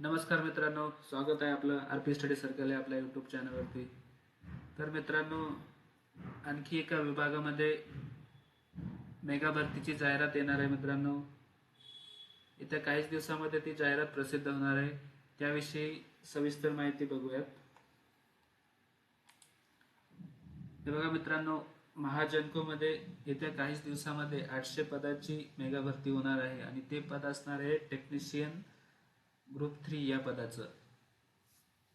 नमस्कार मित्रांनो स्वागत आहे आपलं आर पी स्टडी सर्कल आहे आपल्या यूट्यूब चॅनलवरती तर मित्रांनो आणखी एका विभागामध्ये मेगा भरतीची जाहिरात येणार आहे मित्रांनो. येत्या काहीच दिवसामध्ये ती जाहिरात प्रसिद्ध होणार आहे. त्याविषयी सविस्तर माहिती बघूयात. हे बघा मित्रांनो महाजनकोमध्ये येत्या काहीच दिवसामध्ये आठशे पदाची मेगा भरती होणार आहे आणि ते पद असणार आहे टेक्निशियन ग्रुप थ्री या पदाचं.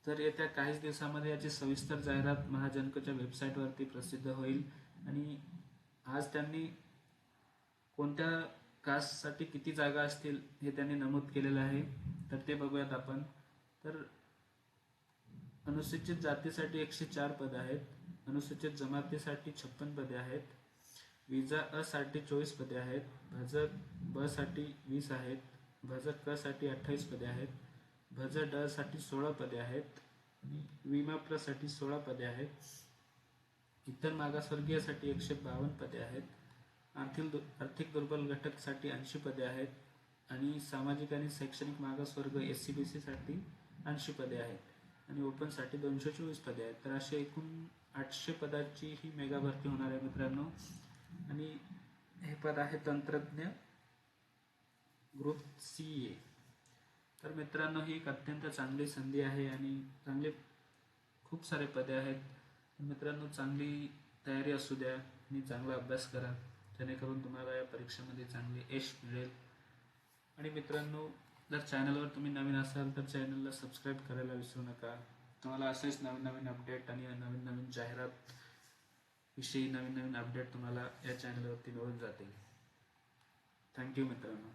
तर येत्या काहीच दिवसामध्ये याची सविस्तर जाहिरात महाजनकच्या वेबसाईटवरती प्रसिद्ध होईल. आणि आज त्यांनी कोणत्या कास्टसाठी किती जागा असतील हे त्यांनी नमूद केलेलं आहे तर ते बघूयात आपण. तर अनुसूचित जातीसाठी एकशे चार पदं आहेत. अनुसूचित जमातीसाठी छप्पन पदे आहेत. विजा अ साठी चोवीस पदे आहेत. भाजप ब साठी वीस आहेत. भजक कसाठी अठ्ठावीस पदे आहेत. भज ड साठी सोळा पदे आहेत. विमा प्रसाठी सोळा पदे आहेत. इतर मागासवर्गीयसाठी एकशे बावन्न पदे आहेत. आर्थिक दु आर्थिक दुर्बल घटकसाठी ऐंशी पदे आहेत. आणि सामाजिक आणि शैक्षणिक मागासवर्ग एस सी बी सीसाठी ऐंशी पदे आहेत. आणि ओपनसाठी दोनशे चोवीस पदे आहेत. तर असे एकूण आठशे पदाची ही मेगा भरती होणार आहे मित्रांनो. आणि हे पद आहे तंत्रज्ञ. Group C A. तर मित्रांनो ही एक अत्यंत चांगली संधी आहे आणि चांगले खूप सारे पदे आहेत. मित्रांनो चांगली तयारी असू द्या आणि चांगला अभ्यास करा. जेणेकरून तुम्हाला या परीक्षेमध्ये चांगले यश मिळेल. आणि मित्रांनो जर चॅनलवर तुम्ही नवीन असाल तर चॅनलला सबस्क्राईब करायला विसरू नका. तुम्हाला असेच नवीन नवीन अपडेट आणि नवीन नवीन जाहिरात विषयी नवीन नवीन अपडेट तुम्हाला या चॅनलवरती मिळून जातील. थँक्यू मित्रांनो.